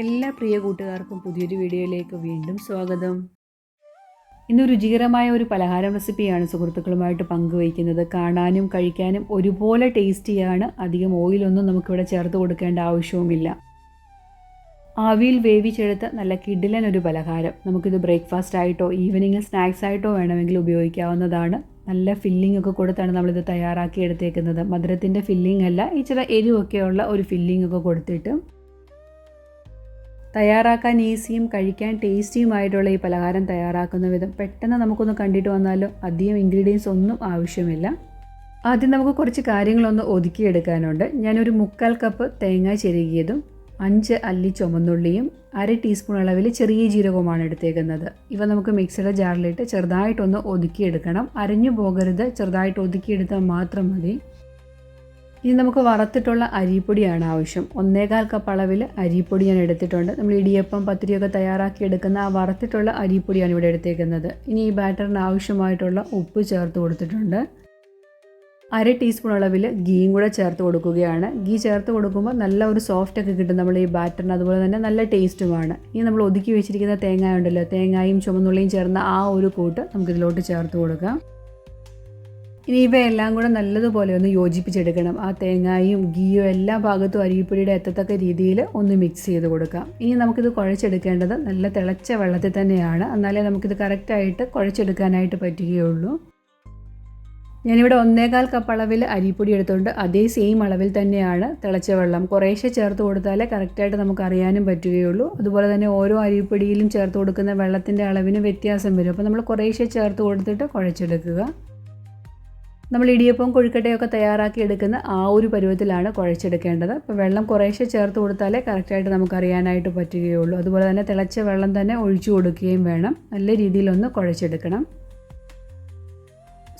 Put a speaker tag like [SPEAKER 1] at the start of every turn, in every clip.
[SPEAKER 1] എല്ലാ പ്രിയ കൂട്ടുകാർക്കും പുതിയൊരു വീഡിയോയിലേക്ക് വീണ്ടും സ്വാഗതം. ഇന്ന് രുചികരമായ ഒരു പലഹാരം റെസിപ്പിയാണ് സുഹൃത്തുക്കളുമായിട്ട് പങ്കുവയ്ക്കുന്നത്. കാണാനും കഴിക്കാനും ഒരുപോലെ ടേസ്റ്റിയാണ്. അധികം ഓയിലൊന്നും നമുക്കിവിടെ ചേർത്ത് കൊടുക്കേണ്ട ആവശ്യവുമില്ല. ആവിയിൽ വേവിച്ചെടുത്ത നല്ല കിഡിലൻ ഒരു പലഹാരം. നമുക്കിത് ബ്രേക്ക്ഫാസ്റ്റ് ആയിട്ടോ ഈവനിങ്ങിൽ സ്നാക്സ് ആയിട്ടോ വേണമെങ്കിൽ ഉപയോഗിക്കാവുന്നതാണ്. നല്ല ഫില്ലിംഗ് ഒക്കെ കൊടുത്താണ് നമ്മളിത് തയ്യാറാക്കി എടുത്തേക്കുന്നത്. മധുരത്തിന്റെ ഫില്ലിംഗ് അല്ല ഇച്ചിരി എരിവൊക്കെയുള്ള ഒരു ഫില്ലിംഗ് ഒക്കെ കൊടുത്തിട്ട് തയ്യാറാക്കാൻ ഈസിയും കഴിക്കാൻ ടേസ്റ്റിയുമായിട്ടുള്ള ഈ പലഹാരം തയ്യാറാക്കുന്ന വിധം പെട്ടെന്ന് നമുക്കൊന്ന് കണ്ടിട്ട് വന്നാലും? അധികം ഇൻഗ്രീഡിയൻസ് ഒന്നും ആവശ്യമില്ല. ആദ്യം നമുക്ക് കുറച്ച് കാര്യങ്ങളൊന്ന് ഒതുക്കിയെടുക്കാനുണ്ട്. ഞാനൊരു മുക്കാൽ കപ്പ് തേങ്ങ ചിരകിയതും അഞ്ച് അല്ലി ചുമന്നുള്ളിയും അര ടീസ്പൂൺ അളവിൽ ചെറിയ ജീരകവുമാണ് എടുത്തേക്കുന്നത്. ഇവ നമുക്ക് മിക്സിയുടെ ജാറിലിട്ട് ചെറുതായിട്ടൊന്ന് ഒതുക്കിയെടുക്കണം. അരഞ്ഞു പോകരുത്. ചെറുതായിട്ട് ഒതുക്കിയെടുത്താൽ മാത്രം മതി. ഇനി നമുക്ക് വറുത്തിട്ടുള്ള അരിപ്പൊടിയാണ് ആവശ്യം. ഒന്നേകാൽ കപ്പ് അളവിൽ അരിപ്പൊടി ഞാൻ എടുത്തിട്ടുണ്ട്. നമ്മൾ ഇടിയപ്പം പത്തിരിയൊക്കെ തയ്യാറാക്കി എടുക്കുന്ന ആ വറുത്തിട്ടുള്ള അരിപ്പൊടിയാണ് ഇവിടെ എടുത്തേക്കുന്നത്. ഇനി ഈ ബാറ്ററിന് ആവശ്യമായിട്ടുള്ള ഉപ്പ് ചേർത്ത് കൊടുത്തിട്ടുണ്ട്. അര ടീസ്പൂൺ അളവിൽ ഗീയും കൂടെ ചേർത്ത് കൊടുക്കുകയാണ്. ഗീ ചേർത്ത് കൊടുക്കുമ്പോൾ നല്ല ഒരു സോഫ്റ്റ് ഒക്കെ കിട്ടും നമ്മൾ ഈ ബാറ്ററിന്. അതുപോലെ തന്നെ നല്ല ടേസ്റ്റുമാണ് ഇനി നമ്മൾ ഒതുക്കി വെച്ചിരിക്കുന്ന തേങ്ങ ഉണ്ടല്ലോ തേങ്ങയും ചുമന്നുള്ളിയും ചേർന്ന ആ ഒരു കൂട്ട് നമുക്കിതിലോട്ട് ചേർത്ത് കൊടുക്കാം. ഇനി ഇവയെല്ലാം കൂടെ നല്ലതുപോലെ ഒന്ന് യോജിപ്പിച്ചെടുക്കണം. ആ തേങ്ങയും ഗീയും എല്ലാ ഭാഗത്തും അരിപ്പൊടിയുടെ എത്തത്തക്ക രീതിയിൽ ഒന്ന് മിക്സ് ചെയ്ത് കൊടുക്കാം. ഇനി നമുക്കിത് കുഴച്ചെടുക്കേണ്ടത് നല്ല തിളച്ച വെള്ളത്തിൽ തന്നെയാണ്. എന്നാലേ നമുക്കിത് കറക്റ്റായിട്ട് കുഴച്ചെടുക്കാനായിട്ട് പറ്റുകയുള്ളൂ. ഞാനിവിടെ ഒന്നേകാൽ കപ്പ് അളവിൽ അരിപ്പൊടി എടുത്തുകൊണ്ട് അതേ സെയിം അളവിൽ തന്നെയാണ് തിളച്ച വെള്ളം. കുറേശ്ശെ ചേർത്ത് കൊടുത്താലേ കറക്റ്റായിട്ട് നമുക്ക് അറിയാനും പറ്റുകയുള്ളൂ. അതുപോലെ തന്നെ ഓരോ അരിപ്പൊടിയിലും ചേർത്ത് കൊടുക്കുന്ന വെള്ളത്തിന്റെ അളവിന് വ്യത്യാസം വരും. അപ്പോൾ നമ്മൾ കുറേശ്ശെ ചേർത്ത് കൊടുത്തിട്ട് കുഴച്ചെടുക്കുക. നമ്മൾ ഇടിയപ്പം കൊഴുക്കട്ടയൊക്കെ തയ്യാറാക്കി എടുക്കുന്ന ആ ഒരു പരുവത്തിലാണ് കുഴച്ചെടുക്കേണ്ടത്. അപ്പോൾ വെള്ളം കുറേശ്ശെ ചേർത്ത് കൊടുത്താലേ കറക്റ്റായിട്ട് നമുക്ക് അറിയാനായിട്ട് പറ്റുകയുള്ളൂ. അതുപോലെ തന്നെ തിളച്ച വെള്ളം തന്നെ ഒഴിച്ചു കൊടുക്കുകയും വേണം. നല്ല രീതിയിലൊന്ന് കുഴച്ചെടുക്കണം.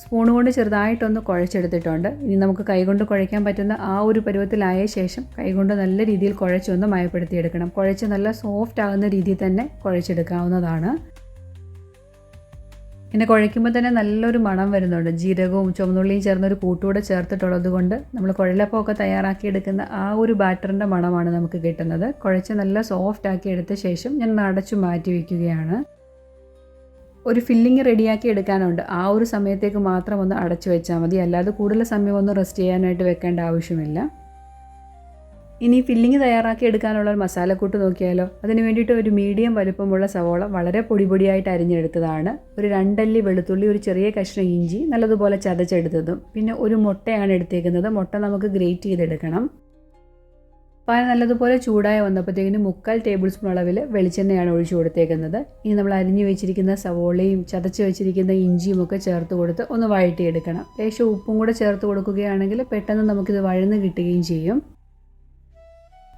[SPEAKER 1] സ്പൂൺ കൊണ്ട് ചെറുതായിട്ടൊന്ന് കുഴച്ചെടുത്തിട്ടുണ്ട്. ഇനി നമുക്ക് കൈകൊണ്ട് കുഴയ്ക്കാൻ പറ്റുന്ന ആ ഒരു പരുവത്തിലായ ശേഷം കൈകൊണ്ട് നല്ല രീതിയിൽ കുഴച്ചൊന്ന് മയപ്പെടുത്തിയെടുക്കണം. കുഴച്ച് നല്ല സോഫ്റ്റ് ആകുന്ന രീതിയിൽ തന്നെ കുഴച്ചെടുക്കാവുന്നതാണ്. പിന്നെ കുഴയ്ക്കുമ്പോൾ തന്നെ നല്ലൊരു മണം വരുന്നുണ്ട്. ജീരകവും ചുവന്നുള്ളിയും ചേർന്നൊരു കൂട്ടുകൂടെ ചേർത്തിട്ടുള്ളത് കൊണ്ട് നമ്മൾ കുഴലപ്പമൊക്കെ തയ്യാറാക്കി എടുക്കുന്ന ആ ഒരു ബാറ്ററിന്റെ മണമാണ് നമുക്ക് കിട്ടുന്നത്. കുഴച്ച് നല്ല സോഫ്റ്റ് ആക്കി എടുത്ത ശേഷം ഞാൻ അടച്ചു മാറ്റി വയ്ക്കുകയാണ് ഒരു ഫില്ലിങ് റെഡിയാക്കി എടുക്കാനുണ്ട്. ആ ഒരു സമയത്തേക്ക് മാത്രം ഒന്ന് അടച്ചു വെച്ചാൽ മതി. അല്ലാതെ കൂടുതൽ സമയം ഒന്ന് റെസ്റ്റ് ചെയ്യാനായിട്ട് വെക്കേണ്ട ആവശ്യമില്ല. ഇനി ഫില്ലിങ് തയ്യാറാക്കി എടുക്കാനുള്ള ഒരു മസാലക്കൂട്ട് നോക്കിയാലോ? അതിന് വേണ്ടിയിട്ട് ഒരു മീഡിയം വലുപ്പമുള്ള സവോള വളരെ പൊടിപൊടിയായിട്ട് അരിഞ്ഞെടുത്തതാണ്. ഒരു രണ്ടല്ലി വെളുത്തുള്ളി ഒരു ചെറിയ കഷ്ണം ഇഞ്ചി നല്ലതുപോലെ ചതച്ചെടുത്തതും. പിന്നെ ഒരു മുട്ടയാണ് എടുത്തേക്കുന്നത്. മുട്ട നമുക്ക് ഗ്രേറ്റ് ചെയ്തെടുക്കണം. പാൽ നല്ലതുപോലെ ചൂടായി വന്നപ്പോഴത്തേക്കിന് മുക്കാൽ ടേബിൾ സ്പൂൺ അളവിൽ വെളിച്ചെണ്ണയാണ് ഒഴിച്ചു കൊടുത്തേക്കുന്നത്. ഇനി നമ്മൾ അരിഞ്ഞു വെച്ചിരിക്കുന്ന സവോളയും ചതച്ച് വെച്ചിരിക്കുന്ന ഇഞ്ചിയും ഒക്കെ ചേർത്ത് കൊടുത്ത് ഒന്ന് വഴറ്റിയെടുക്കണം. ലേശം ഉപ്പും കൂടെ ചേർത്ത് കൊടുക്കുകയാണെങ്കിൽ പെട്ടെന്ന് നമുക്കിത് വഴന്ന് കിട്ടുകയും ചെയ്യും.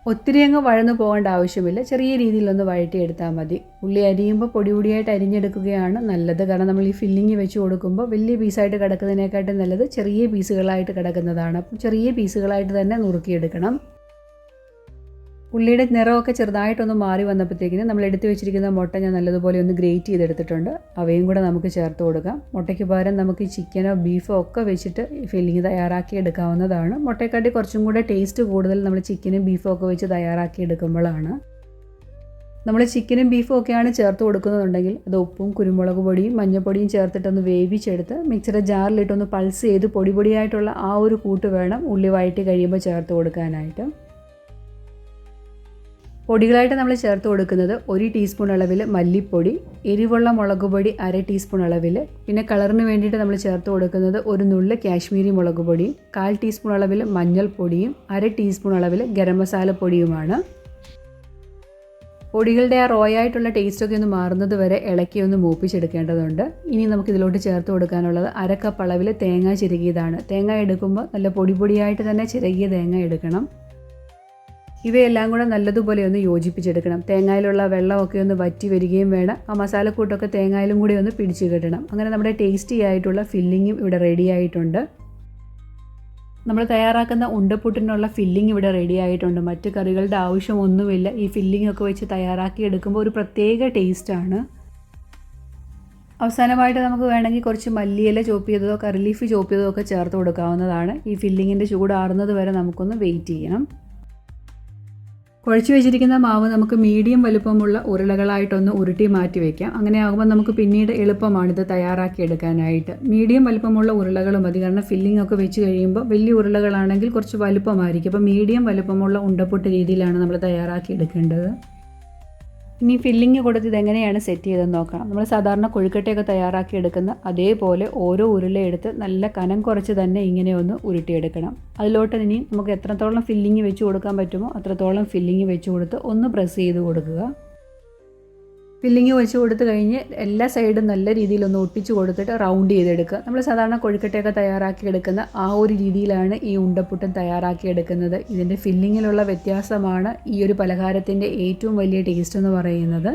[SPEAKER 1] ഒത്തിരി അങ്ങ് വഴന്നു പോകേണ്ട ആവശ്യമില്ല. ചെറിയ രീതിയിലൊന്ന് വഴറ്റിയെടുത്താൽ മതി. ഉള്ളി അരിയുമ്പോൾ പൊടി പൊടിയായിട്ട് അരിഞ്ഞെടുക്കുകയാണ് നല്ലത്. കാരണം നമ്മൾ ഈ ഫില്ലിങ് വെച്ച് കൊടുക്കുമ്പോൾ വലിയ പീസായിട്ട് കിടക്കുന്നതിനേക്കാട്ടും നല്ലത് ചെറിയ പീസുകളായിട്ട് കിടക്കുന്നതാണ്. ചെറിയ പീസുകളായിട്ട് തന്നെ നുറുക്കിയെടുക്കണം. ഉള്ളിയുടെ നിറമൊക്കെ ചെറുതായിട്ടൊന്ന് മാറി വന്നപ്പോഴത്തേക്കിന് നമ്മൾ എടുത്തു വെച്ചിരിക്കുന്ന മുട്ട ഞാൻ നല്ലതുപോലെ ഒന്ന് ഗ്രേറ്റ് ചെയ്തെടുത്തിട്ടുണ്ട്. അവയും കൂടെ നമുക്ക് ചേർത്ത് കൊടുക്കാം. മുട്ടയ്ക്ക് പകരം നമുക്ക് ചിക്കനോ ബീഫോ ഒക്കെ വെച്ചിട്ട് ഫില്ലിങ് തയ്യാറാക്കി എടുക്കാവുന്നതാണ്. മുട്ടയെക്കാട്ടി കുറച്ചും കൂടെ ടേസ്റ്റ് കൂടുതൽ നമ്മൾ ചിക്കനും ബീഫോ ഒക്കെ വെച്ച് തയ്യാറാക്കി എടുക്കുമ്പോഴാണ്. നമ്മൾ ചിക്കനും ബീഫും ഒക്കെയാണ് ചേർത്ത് കൊടുക്കുന്നതുണ്ടെങ്കിൽ അത് ഉപ്പും കുരുമുളക് പൊടിയും മഞ്ഞൾപ്പൊടിയും ചേർത്തിട്ടൊന്ന് വേവിച്ചെടുത്ത് മിക്സിയുടെ ജാറിലിട്ടൊന്ന് പൾസ് ചെയ്ത് പൊടി പൊടിയായിട്ടുള്ള ആ ഒരു കൂട്ട് വേണം ഉള്ളി വഴറ്റി കഴിയുമ്പോൾ ചേർത്ത് കൊടുക്കാനായിട്ട്. പൊടികളായിട്ട് നമ്മൾ ചേർത്ത് കൊടുക്കുന്നത് ഒരു ടീസ്പൂൺ അളവിൽ മല്ലിപ്പൊടി എരിവുള്ള മുളക് പൊടി അര ടീസ്പൂൺ അളവിൽ പിന്നെ കളറിന് വേണ്ടിയിട്ട് നമ്മൾ ചേർത്ത് കൊടുക്കുന്നത് ഒരു നുള്ള് കാശ്മീരി മുളക് പൊടിയും കാൽ ടീസ്പൂൺ അളവിൽ മഞ്ഞൾപ്പൊടിയും അര ടീസ്പൂൺ അളവിൽ ഗരം മസാല പൊടിയുമാണ്. പൊടികളുടെ ആ റോയായിട്ടുള്ള ടേസ്റ്റൊക്കെ ഒന്ന് മാറുന്നത് വരെ ഇളക്കി ഒന്ന് മൂപ്പിച്ചെടുക്കേണ്ടതുണ്ട്. ഇനി നമുക്ക് ഇതിലോട്ട് ചേർത്ത് കൊടുക്കാനുള്ളത് അര കപ്പ് അളവിൽ തേങ്ങ ചിരകിയതാണ്. തേങ്ങ എടുക്കുമ്പോൾ നല്ല പൊടി പൊടിയായിട്ട് തന്നെ ചിരകിയ തേങ്ങ എടുക്കണം. ഇവയെല്ലാം കൂടെ നല്ലതുപോലെ ഒന്ന് യോജിപ്പിച്ചെടുക്കണം. തേങ്ങയിലുള്ള വെള്ളമൊക്കെ ഒന്ന് വറ്റി വരികയും വേണം. ആ മസാലക്കൂട്ടൊക്കെ തേങ്ങയിലും കൂടി ഒന്ന് പിടിച്ചു കിട്ടണം. അങ്ങനെ നമ്മുടെ ടേസ്റ്റി ആയിട്ടുള്ള ഫില്ലിങ്ങും ഇവിടെ റെഡി ആയിട്ടുണ്ട്. നമ്മൾ തയ്യാറാക്കുന്ന ഉണ്ടപ്പുട്ടിനുള്ള ഫില്ലിംഗ് ഇവിടെ റെഡി ആയിട്ടുണ്ട്. മറ്റ് കറികളുടെ ആവശ്യമൊന്നുമില്ല. ഈ ഫില്ലിംഗ് ഒക്കെ വെച്ച് തയ്യാറാക്കി എടുക്കുമ്പോൾ ഒരു പ്രത്യേക ടേസ്റ്റാണ് അവസാനമായിട്ട് നമുക്ക് വേണമെങ്കിൽ കുറച്ച് മല്ലിയില ചോപ്പ് ചെയ്തതോ കറി ലീഫ് ചെയ്തതോ ഒക്കെ ചേർത്ത് കൊടുക്കാവുന്നതാണ്. ഈ ഫില്ലിങ്ങിന്റെ ചൂടാറുന്നത് വരെ നമുക്കൊന്ന് വെയിറ്റ് ചെയ്യണം. കുഴച്ച് വെച്ചിരിക്കുന്ന മാവ് നമുക്ക് മീഡിയം വലുപ്പമുള്ള ഉരുളകളായിട്ടൊന്ന് ഉരുട്ടി മാറ്റി വയ്ക്കാം അങ്ങനെ ആകുമ്പോൾ നമുക്ക് പിന്നീട് എളുപ്പമാണിത് തയ്യാറാക്കി എടുക്കാനായിട്ട്. മീഡിയം വലുപ്പമുള്ള ഉരുളകൾ മതി. കാരണം ഫില്ലിംഗ് ഒക്കെ വെച്ച് കഴിയുമ്പോൾ വലിയ ഉരുളകളാണെങ്കിൽ കുറച്ച് വലുപ്പമായിരിക്കും. അപ്പോൾ മീഡിയം വലുപ്പമുള്ള ഉണ്ടപ്പൊട്ട് രീതിയിലാണ് നമ്മൾ തയ്യാറാക്കി എടുക്കേണ്ടത്. ഇനി ഫില്ലിങ് കൊടുത്ത് ഇതെങ്ങനെയാണ് സെറ്റ് ചെയ്തെന്ന് നോക്കണം നമ്മൾ സാധാരണ കൊഴുക്കട്ടയൊക്കെ തയ്യാറാക്കി എടുക്കുന്ന അതേപോലെ ഓരോ ഉരുളയെടുത്ത് നല്ല കനം കുറച്ച് തന്നെ ഇങ്ങനെ ഒന്ന് ഉരുട്ടിയെടുക്കണം. അതിലോട്ട് ഇനി നമുക്ക് എത്രത്തോളം ഫില്ലിങ് വെച്ച് കൊടുക്കാൻ പറ്റുമോ അത്രത്തോളം ഫില്ലിങ് വെച്ച് കൊടുത്ത് ഒന്ന് പ്രസ് ചെയ്ത് കൊടുക്കുക. ഫില്ലിങ് വെച്ച് കൊടുത്ത് കഴിഞ്ഞ് എല്ലാ സൈഡും നല്ല രീതിയിൽ ഒന്ന് ഒട്ടിച്ച് കൊടുത്തിട്ട് റൗണ്ട് ചെയ്തെടുക്കുക. നമ്മൾ സാധാരണ കൊഴുക്കട്ടയൊക്കെ തയ്യാറാക്കി എടുക്കുന്ന ആ ഒരു രീതിയിലാണ് ഈ ഉണ്ടപ്പുട്ടൻ തയ്യാറാക്കി എടുക്കുന്നത്. ഇതിന്റെ ഫില്ലിങ്ങിലുള്ള വ്യത്യാസമാണ് ഈ ഒരു പലഹാരത്തിന്റെ ഏറ്റവും വലിയ ടേസ്റ്റ് എന്ന് പറയുന്നത്.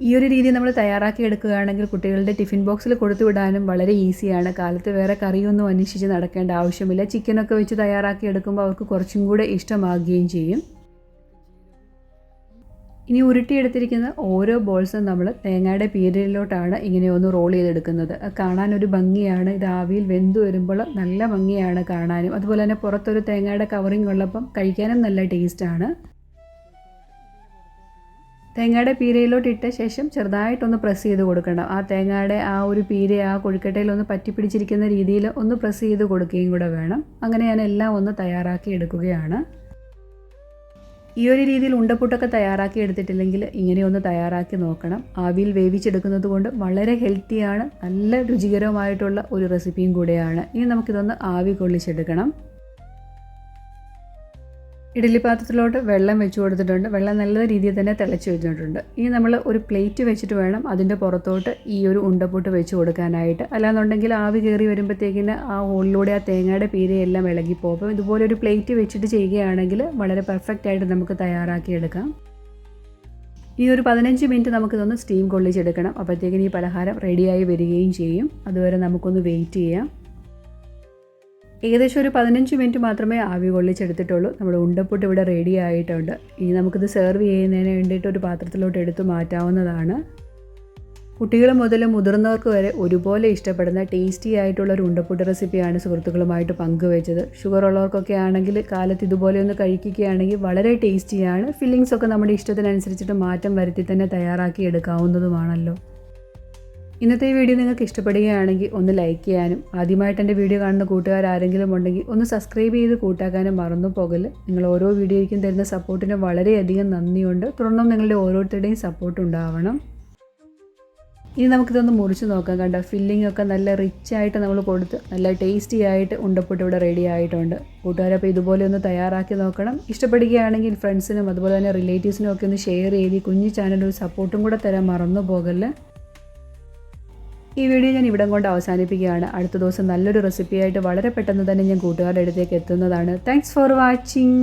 [SPEAKER 1] ഈ ഒരു രീതി നമ്മൾ തയ്യാറാക്കി എടുക്കുകയാണെങ്കിൽ കുട്ടികളുടെ ടിഫിൻ ബോക്സിൽ കൊടുത്തു വിടാനും വളരെ ഈസിയാണ്. കാലത്ത് വേറെ കറിയൊന്നും അന്വേഷിച്ച് നടക്കേണ്ട ആവശ്യമില്ല. ചിക്കനൊക്കെ വെച്ച് തയ്യാറാക്കി എടുക്കുമ്പോൾ അവർക്ക് കുറച്ചും കൂടെ ഇഷ്ടമാകുകയും ചെയ്യും. ഇനി ഉരുട്ടിയെടുത്തിരിക്കുന്ന ഓരോ ബോൾസും നമ്മൾ തേങ്ങയുടെ പീരലിലോട്ടാണ് ഇങ്ങനെ ഒന്ന് റോൾ ചെയ്തെടുക്കുന്നത്. കാണാൻ ഒരു ഭംഗിയാണ്. ഇത് ആവിയിൽ വെന്ത് വരുമ്പോൾ നല്ല ഭംഗിയാണ് കാണാനും. അതുപോലെ തന്നെ പുറത്തൊരു തേങ്ങയുടെ കവറിങ് ഉള്ളപ്പം കഴിക്കാനും നല്ല ടേസ്റ്റാണ് തേങ്ങയുടെ പീരയിലോട്ട് ഇട്ട ശേഷം ചെറുതായിട്ടൊന്ന് പ്രസ് ചെയ്ത് കൊടുക്കണം. ആ തേങ്ങയുടെ ആ ഒരു പീര ആ കൊഴുക്കട്ടയിൽ ഒന്ന് പറ്റിപ്പിടിച്ചിരിക്കുന്ന രീതിയിൽ ഒന്ന് പ്രസ് ചെയ്ത് കൊടുക്കുകയും കൂടെ വേണം. അങ്ങനെ ഞാൻ എല്ലാം ഒന്ന് തയ്യാറാക്കി എടുക്കുകയാണ്. ഈ ഒരു രീതിയിൽ ഉണ്ടപ്പുട്ടൊക്കെ തയ്യാറാക്കി എടുത്തിട്ടില്ലെങ്കിൽ ഇങ്ങനെയൊന്ന് തയ്യാറാക്കി നോക്കണം. ആവിയിൽ വേവിച്ചെടുക്കുന്നത് കൊണ്ട് വളരെ ഹെൽത്തിയാണ് നല്ല രുചികരമായിട്ടുള്ള ഒരു റെസിപ്പിയും കൂടെയാണ്. ഇനി നമുക്കിതൊന്ന് ആവി കൊള്ളിച്ചെടുക്കണം. ഇഡ്ഡലി പാത്രത്തിലോട്ട് വെള്ളം വെച്ച് കൊടുത്തിട്ടുണ്ട്. വെള്ളം നല്ല രീതിയിൽ തന്നെ തിളച്ച് വെച്ചിട്ടുണ്ട് ഇനി നമ്മൾ ഒരു പ്ലേറ്റ് വെച്ചിട്ട് വേണം അതിന്റെ പുറത്തോട്ട് ഈ ഒരു ഉണ്ടപ്പൊട്ട് വെച്ച് കൊടുക്കാനായിട്ട്. അല്ലാന്നുണ്ടെങ്കിൽ ആവി കയറി വരുമ്പോഴത്തേക്കിന് ആ ഹോളിലൂടെ ആ തേങ്ങയുടെ പീരയെല്ലാം ഇളകിപ്പോകും പോകും. ഇതുപോലെ ഒരു പ്ലേറ്റ് വെച്ചിട്ട് ചെയ്യുകയാണെങ്കിൽ വളരെ പെർഫെക്റ്റ് ആയിട്ട് നമുക്ക് തയ്യാറാക്കിയെടുക്കാം ഈ ഒരു പതിനഞ്ച് മിനിറ്റ് നമുക്കിതൊന്ന് സ്റ്റീം കൊള്ളിച്ചെടുക്കണം. അപ്പോഴത്തേക്കിന് ഈ പലഹാരം റെഡിയായി വരികയും ചെയ്യും. അതുവരെ നമുക്കൊന്ന് വെയിറ്റ് ചെയ്യാം. ഏകദേശം ഒരു പതിനഞ്ച് മിനിറ്റ് മാത്രമേ ആവി കൊള്ളിച്ചെടുത്തിട്ടുള്ളൂ. നമ്മുടെ ഉണ്ടപ്പൊട്ട് ഇവിടെ റെഡി ആയിട്ടുണ്ട്. ഇനി നമുക്കിത് സെർവ് ചെയ്യുന്നതിന് വേണ്ടിയിട്ട് ഒരു പാത്രത്തിലോട്ട് എടുത്തു മാറ്റാവുന്നതാണ്. കുട്ടികൾ മുതൽ മുതിർന്നവർക്ക് വരെ ഒരുപോലെ ഇഷ്ടപ്പെടുന്ന ടേസ്റ്റി ആയിട്ടുള്ള ഒരു ഉണ്ടപ്പൊട്ട് റെസിപ്പിയാണ് സുഹൃത്തുക്കളുമായിട്ട് പങ്കുവെച്ചത്. ഷുഗർ ഉള്ളവർക്കൊക്കെ ആണെങ്കിൽ കാലത്ത് ഇതുപോലെ ഒന്ന് കഴിക്കുകയാണെങ്കിൽ വളരെ ടേസ്റ്റിയാണ് ഫില്ലിങ്സൊക്കെ നമ്മുടെ ഇഷ്ടത്തിനനുസരിച്ചിട്ട് മാറ്റം വരുത്തി തന്നെ തയ്യാറാക്കി എടുക്കാവുന്നതുമാണല്ലോ. ഇന്നത്തെ വീഡിയോ നിങ്ങൾക്ക് ഇഷ്ടപ്പെടുകയാണെങ്കിൽ ഒന്ന് ലൈക്ക് ചെയ്യാനും ആദ്യമായിട്ട് എന്റെ വീഡിയോ കാണുന്ന കൂട്ടുകാർ ആരെങ്കിലും ഉണ്ടെങ്കിൽ ഒന്ന് സബ്സ്ക്രൈബ് ചെയ്ത് കൂട്ടാക്കാനും മറന്നു പോകൽ. നിങ്ങൾ ഓരോ വീഡിയോയ്ക്കും തരുന്ന സപ്പോർട്ടിന് വളരെയധികം നന്ദിയുണ്ട്. തുടർന്നും നിങ്ങളുടെ ഓരോരുത്തരുടെയും സപ്പോർട്ട് ഉണ്ടാവണം. ഇനി നമുക്കിതൊന്ന് മുറിച്ച് നോക്കാം. കണ്ട ഫില്ലിംഗ് ഒക്കെ നല്ല റിച്ച് ആയിട്ട് നമ്മൾ കൊടുത്ത് നല്ല ടേസ്റ്റി ആയിട്ട് ഉണ്ടപ്പെട്ട് ഇവിടെ റെഡി ആയിട്ടുണ്ട്. കൂട്ടുകാരപ്പോൾ ഇതുപോലെ ഒന്ന് തയ്യാറാക്കി നോക്കണം. ഇഷ്ടപ്പെടുകയാണെങ്കിൽ ഫ്രണ്ട്സിനും അതുപോലെ തന്നെ റിലേറ്റീവ്സിനും ഒക്കെ ഒന്ന് ഷെയർ ചെയ്ത് കുഞ്ഞു ചാനൽ സപ്പോർട്ടും കൂടെ തരാൻ മറന്നു പോകല്ലേ ഈ വീഡിയോ ഞാൻ ഇവിടം കൊണ്ട് അവസാനിപ്പിക്കുകയാണ്. അടുത്ത ദിവസം നല്ലൊരു റെസിപ്പിയായിട്ട് വളരെ പെട്ടെന്ന് തന്നെ ഞാൻ കൂട്ടുകാരുടെ അടുത്തേക്ക് എത്തുന്നതാണ്. Thanks for watching